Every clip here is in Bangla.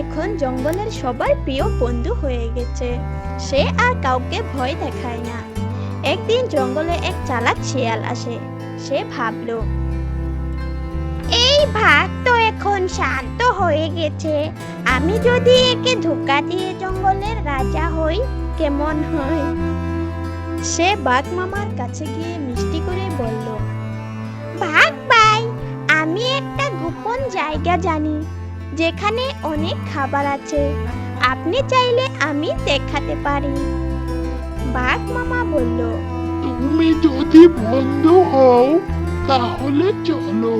এখন জঙ্গলের সবার প্রিয় বন্ধু হয়ে গেছে। সে আর কাউকে ভয় দেখায় না। একদিন জঙ্গলে এক চালাক শিয়াল আসে। সে ভাবলো, এই ভাগ তো এখন শান্ত হয়ে গেছে। আমি যদি একে ধোকা দিয়ে জঙ্গলের রাজা হই, কেমন হয়? সে বাঘ মামার কাছে গিয়ে মিষ্টি করে বলল, ভাগ ভাই, আমি একটা গোপন জায়গা জানি। যেখানে অনেক খাবার আছে। আপনি চাইলে আমি দেখাতে পারি। বাঘ মামা বলল তুমি যদি বন্ধ হও তাহলে চলো।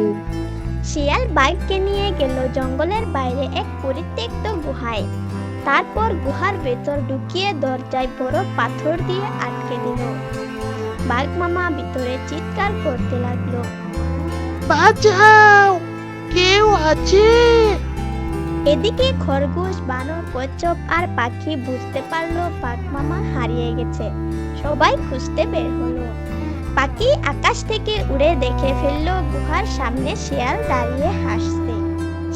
শিয়াল বাইককে নিয়ে গেল জঙ্গলের বাইরে এক পরিত্যক্ত গুহায়। তারপর গুহার ভেতর ঢুকিয়ে দরজায় বড় পাথর দিয়ে আটকে দিল বাঘ মামা ভিতরে চিৎকার করতে লাগল বাঁচাও! কেউ আছে? এদিকে খরগোশ, বানর, কচ্ছপ আর পাখি বুঝতে পারল বাঘ মামা হারিয়ে গেছে। সবাই খুঁজতে বের হলো। পাখি আকাশ থেকে উড়ে দেখে ফেলল গুহার সামনে শিয়াল দাঁড়িয়ে হাসছে।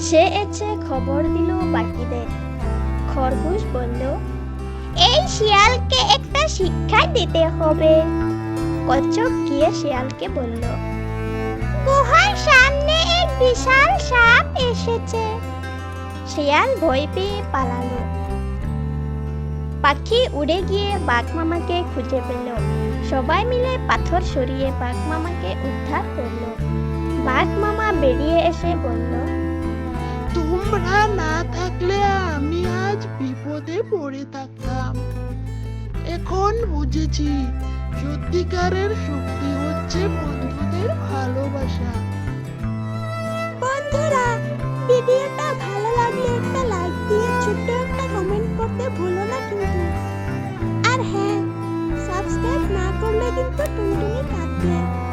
সে এসে খবর দিল পাখিদের। খরগোশ বলল, এই শিয়ালকে একটা শিক্ষা দিতে হবে। কচ্ছপ গিয়ে শিয়ালকে বলল, গুহার সামনে এক বিশাল সাপ এসেছে। শিয়াল ভয় পেয়ে পালালো। পাখি উড়ে গিয়ে বাঘ মামাকে খুঁজে পেল। সবাই মিলে পাথর সরিয়ে বাঘ মামাকে উদ্ধার করল। বাঘ মামা বেরিয়ে এসে বলল তোমরা না থাকলে আমি আজ বিপদে পড়ে থাকতাম। এখন বুঝেছি সত্যিকারের শক্তি হচ্ছে বন্ধুদের ভালোবাসা। বন্ধুরা ভিডিওটা আর হ্যাঁ সাবস্ক্রাইব না